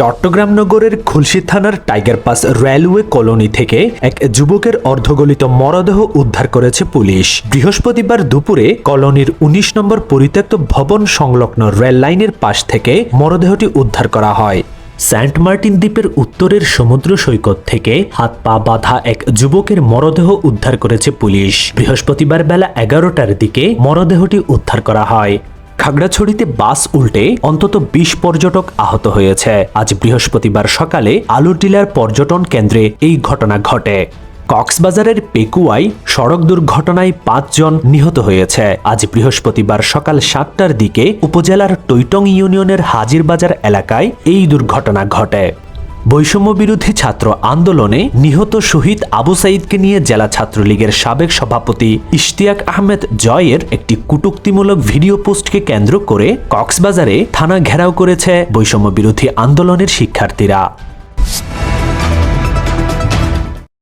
চট্টগ্রাম নগরের খুলশি থানার tiger pass railway colony থেকে এক যুবকের অর্ধগলিত মরদেহ উদ্ধার করেছে পুলিশ। বৃহস্পতিবার দুপুরে কলোনির ১৯ নম্বর পরিত্যক্ত ভবন সংলগ্ন রেল লাইনের পাশ থেকে মরদেহটি উদ্ধার করা হয়। সেন্ট মার্টিন দ্বীপের উত্তরের সমুদ্র সৈকত থেকে হাত পা বাঁধা এক যুবকের মরদেহ উদ্ধার করেছে পুলিশ। বৃহস্পতিবার বেলা এগারোটার দিকে মরদেহটি উদ্ধার করা হয়। খাগড়াছড়িতে বাস উল্টে অন্তত বিশ পর্যটক আহত হয়েছে। আজ বৃহস্পতিবার সকালে আলুটিলার পর্যটন কেন্দ্রে এই ঘটনা ঘটে। কক্সবাজারের পেকুয়ায় সড়ক দুর্ঘটনায় পাঁচজন নিহত হয়েছে। আজ বৃহস্পতিবার সকাল সাতটার দিকে উপজেলার টৈটং ইউনিয়নের হাজিরবাজার এলাকায় এই দুর্ঘটনা ঘটে। বৈষম্য বিরোধী ছাত্র আন্দোলনে নিহত শহীদ আবু সাইদকে নিয়ে জেলা ছাত্রলীগের সাবেক সভাপতি ইশতিয়াক আহমেদ জয়ের একটি কুটুক্তিমূলক ভিডিও পোস্টকে কেন্দ্র করে কক্সবাজারে থানা ঘেরাও করেছে বৈষম্য বিরোধী আন্দোলনের শিক্ষার্থীরা।